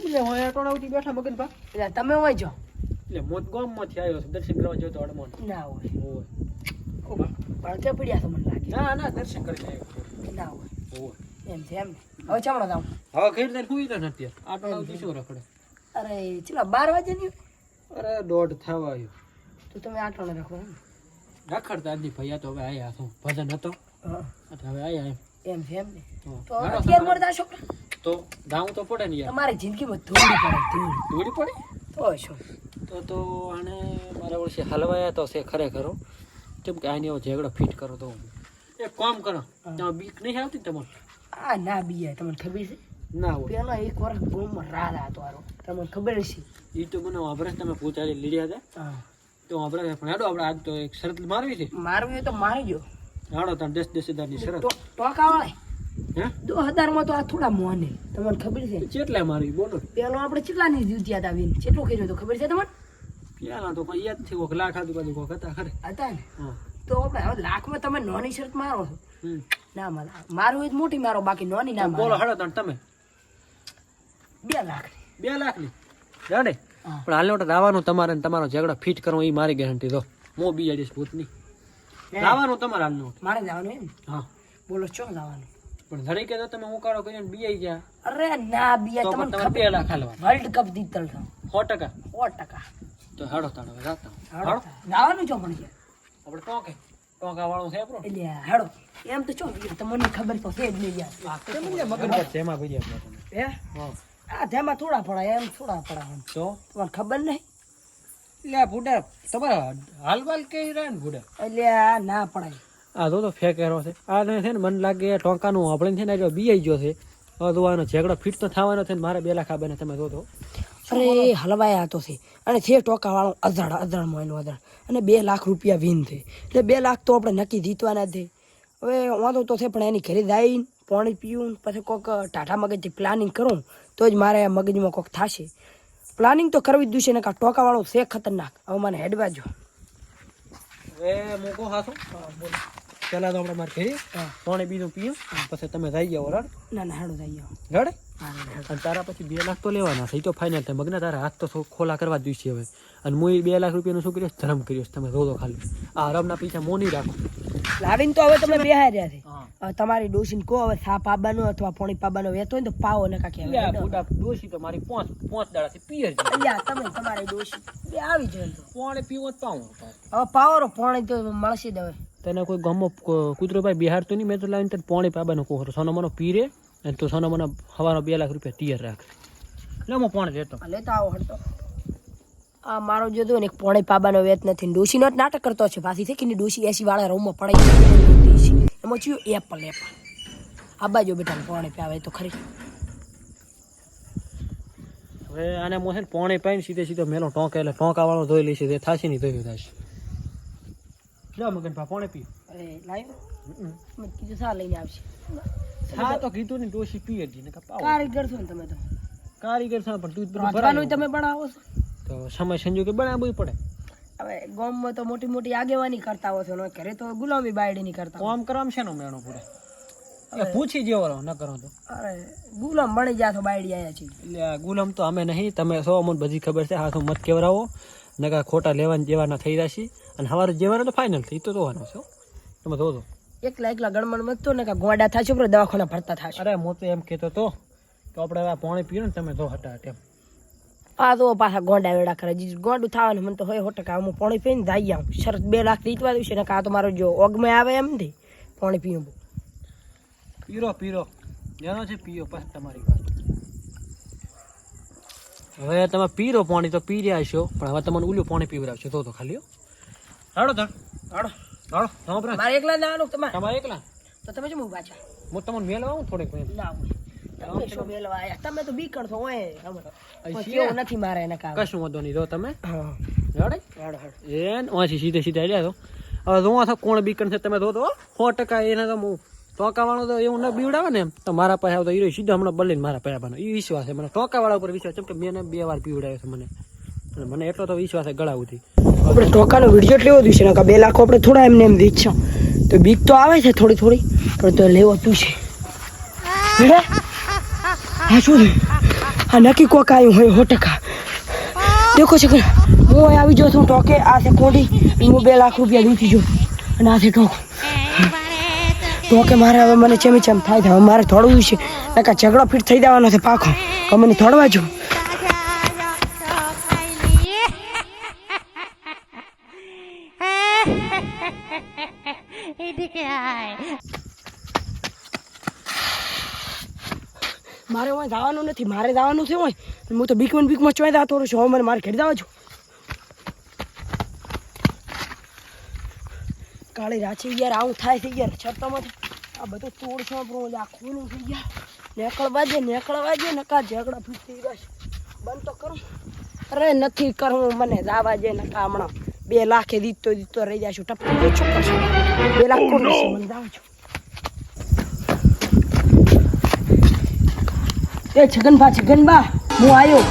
થી બેઠા મગન પા એટલે તમે હોય જો. એટલે મોત ગામમાંથી આવ્યો છે દર્શન કરવા જતો અડમોન ના હોય. પડ્યા તો મને લાગે. ના ના દર્શન કરીને આવ્યો ના હોય. એમ છે એમ હવે ચામડો જાઉં હવે કઈ રીતે સુઈ તો રખડે? અરે ચલો બાર વાગે નહીં અરે દોઢ થવા આવ્યો. તો તમે આટલો ને રાખો એમ. રખડતા આદમી ભૈયા તો હવે આયા શું ભજન હતો. હવે આયા એમ. એમ છે એમ ને. તો તો અત્યાર મળતા છોકરા? તો ગાવું તો પડે ને યાર. તમારી જિંદગીમાં ધૂળ પડે ધૂળ. પડે? તો છો તો તો આને મારા વર્ષે હલવાયા તો છે ખરેખર કેમ કે આની એવો ઝઘડો ફિટ કરો તો એક કામ કરો તમે બીક નહીં આવતી તમારે? આ ના બીયા તમને ખબર છે? ના હોય. પેલો એક વર્ષ બહુમાં રાત હતો આરો તમને ખબર છે એ તો મને વાપરે તમે પૂછાડી લીધ્યા હતા. તો વાપરે પણ હેડો આપણે આજ તો એક શરત મારવી છે. મારવી હોય તો મારી જો હાડો તાર દસ દસ હજારની શરત. ટોકા વાળે. હે? હજારમાં તો આ થોડા મોને. તમને ખબર છે? કેટલા મારવી બોલો. પેલો આપણે કેટલા ની જીત્યા હતા વિન કેટલું કર્યું હતું? ખબર છે તમને? પેલા તો કોઈ યાદથી કોક લાખ આજુબાજુ કોક હતા ખરે. હતા ને? તો આપણે હવે લાખમાં તમે નાની શરત મારો ના મારે મારું હોય તો મોટી મારો બાકી નોની ના બોલો હાડો તમે. બે લાખ. બે લાખની હા. પણ હાલ રાવાનું તમારે તમારો ઝઘડો. ફિટ કરવો એ મારી ગેરંટી દો હું બી આડીશ ભૂતની. રાવાનું તમારે હાલનું. મારે જવાનું એમ? હા. બોલો ચો જવાનું પણ ઘરે કે તો તમે હુંકારો કરીને બીઆઈ ગયા. અરે ના બીયા તો તમને તમે બે ખાલવા વર્લ્ડ કપ જીતલ છો. સો ટકા. સો ટકા. તો હાડો તાડો જાતા હાડો. નાવાનું છો પણ છે આપણે ટોકે ટોકા વાળો છે પ્રો એટલે હાડો. એમ તો ચો તમને ખબર તો છે જ નહીં યાર. તમને મગજ પર તેમાં ભરી આપણે તમે હે? હા. આ તેમાં થોડા પડાય એમ થોડા પડાય એમ. તો તમને ખબર નહીં? એટલે આ ભૂડા તમારા હાલવાલ કઈ રહ્યા ને ભૂડા? એટલે આ ના પડાય. આ તો તો ફેકેરો છે. આ છે ને મને લાગે ટોંકાનું આપણે છે ને જો બીઆઈ ગયો છે તો આનો ઝઘડો ફિટ તો થવાનો છે ને મારે બે લાખ આપે તમે જોતો અરે હલવાયા તો છે. અને છે ટોકા વાળો અધડ અધડ મોયનો અધડ અને બે લાખ રૂપિયા વિન થઈ એટલે બે લાખ તો આપણે નક્કી જીતવાના છે. હવે વાંધો તો છે પણ એની ઘરે જઈને પાણી પીવું પછી કોઈક ટાટા મગજથી પ્લાનિંગ કરું તો જ મારે મગજમાં કોઈક થશે. પ્લાનિંગ તો કરવી જ દુશે ને કા ટોકાવાળો છે ખતરનાક. હવે મને હેડવા જો હવે મૂકો હાથો. પેલા તો આપણે મારે ઘરે પાણી બીજું પીયું પછી તમે જઈ જાઓ રડ ના ના હેડો જઈએ રડે અને તારા પછી બે લાખ તો લેવાના છે એ તો ફાઇનલ થાય મગના તારા હાથ તો ખોલા કરવા જ હવે. અને હું એ બે લાખ રૂપિયાનું શું કર્યું ધર્મ કર્યો તમે જોજો ખાલી. આ રમના પૈસા મોની રાખો. લાવીને તો હવે તમે બેહાર રહ્યા છે તમારી ડોસીને કહો હવે સા પાબાનો અથવા પોણી પાબાનો વેતો હોય તો પાવો ને કાકે ડોશી તો મારી પાંચ પાંચ પિયર છે. અલ્યા તમે તમારી ડોસી બે આવી જાય પોણે પીવો તો પાઉં. હવે પાવરો પોણે તો મળશે જ હવે. તને કોઈ ગમો કૂતરો ભાઈ બિહાર તો નહીં મેં તો લાવીને તને પોણે પાબાનો કોહરો. સોનો મનો પીરે અને તું સોનો મને હવાનો બે લાખ રૂપિયા તૈયાર રાખ. લે હું પોણે દેતો લેતા આવો હડતો આ મારો જો ને એક પોણે પાબાનો વેત નથી. ડોશીનો જ નાટક કરતો છે. પાછી થઈ કે ડોશી એસી વાળા રૂમમાં પડાઈ એમાં ચિયો એપલ એપલ આ બાજુ બેટા પોણે પાવે તો ખરી. હવે આને મોસે પોણે પાણી પાઈને સીધે સીધો મેલો ટોંકે એટલે ટોંકા વાળો ધોઈ લઈશ તે થાશે નહીં ધોયું થશે લે મગન ભા પાણી પી અરે લાવ્યો? મેં કીધું સા લઈને આવશે. હા તો કીધું ને ડોશી પી હતી ને કપાવ કારીગર છો ને તમે તો. કારીગર છો પણ તું ભરવાનું. તમે બનાવો છો. તો સમય સંજોગે બનાવવું પડે. હવે ગામમાં તો મોટી મોટી આગેવાની કરતા હો છો ને ઘરે તો ગુલામી બાયડીની કરતા કામ કરવામાં છે નો મેણો પૂરે. એ પૂછી જેવો ન કરો તો. અરે ગુલામ બની જા છો બાયડી આયા છે. એટલે ગુલામ તો અમે નહીં તમે સો અમને બધી ખબર છે હાથો મત કેવરાવો નકા ખોટા લેવાના જેવાના થઈ જશે અને સવારે જેવાનો તો ફાઇનલ થઈ તો જોવાનો છે હો. તમે જોજો. એકલા એકલા ગણમણ મતતો ને કા ગોડા છે ઉપર દવાખાના ભરતા થાશે. અરે હું તો એમ કહેતો તો કે આપણે આ પાણી પીવું ને તમે જો હટા એમ. આ તો પાછા ગોંડા વેડા કરે. જી ગોંડું થવાનું મને તો હોય સો ટકા હું પાણી પીને જઈ આવું. શરત બે લાખ રીતવા દઉં છે ને કા તો મારો જો ઓગમે આવે એમ નથી પાણી પીવું. પીરો પીરો. જેનો છે પીઓ પછી તમારી હવે તમે પીરો પાણી તો પી રહ્યા છો પણ હવે તમને ઉલ્યું પાણી પીવડાવશો તો તો ખાલી હાડો તા હાડો હાડો સાંભળો મારે એકલા ના આનું તમારે? તમારે એકલા? તો તમે શું પાછા હું તમને મેલવા આવું થોડીક વાર. ના તમે શું મેલવા આયા? તમે તો બીકણ છો. કેવું નથી મારે એને કામ? કશું વાંધો નહીં જો તમે. હેડો હેડો. એન ઓછી સીધે સીધા આવ્યા તો હવે જોવા કોણ બીકણ છે તમે જો તો સો ટકા એને તો હું ટોકાવાળો તો એવું ન બીવડાવે ને તો મારા પાસે આવતો હીરો સીધો હમણાં બલીને મારા પાસે આવવાનો. એ વિશ્વાસ છે. મને ટોકાવાળા ઉપર વિશ્વાસ કેમ કે મેં બે વાર પીવડાવ્યો છે મને. અને મને એટલો તો વિશ્વાસ છે ગળા સુધી આપણે ટોકાનો વીડિયો લેવો જોઈશે ને બે લાખો આપણે થોડા એમને એમ વેચશો. તો બીક તો આવે છે થોડી થોડી, પણ તો લેવો તું છે હા? શું આ નક્કી કોક આવ્યું હોય હોટકા દેખો છે હું આવી જાઉં છું ટોકે આ છે કોડી હું બે લાખ રૂપિયા દીધી જો અને આ છે ટોક તો કે મારે હવે મને ચેમી ચેમ થાય છે, હવે મારે થોડવું છે. નકા ઝઘડો ફિટ થઈ જવાનો છે પાખો. તો મને થોડવા જો. મારે ઓય જવાનું નથી, મારે જવાનું છે ઓય. હું તો બીકમાં બીકમાં ચોઈ જતો રહું છું. હવે મને મારે ઘેર જવા છું કાળી રાચી યાર આવું થાય છે યાર છતાંમાંથી આ બધું તોડ છોપરું આપણું આ ખૂનું થઈ ગયા. નેકળવા દે નેકળવા દે નકા ઝઘડા ફૂટી થઈ બંધ તો કરું. અરે નથી કરવું મને દાવા દે નકા હમણાં. બે લાખે દીધતો દીધતો રહી જાય છું ટપકી શું કરશે બે લાખ કોણ હશે મને જાઉં છું એ છગનભા છગનભા હું આવ્યો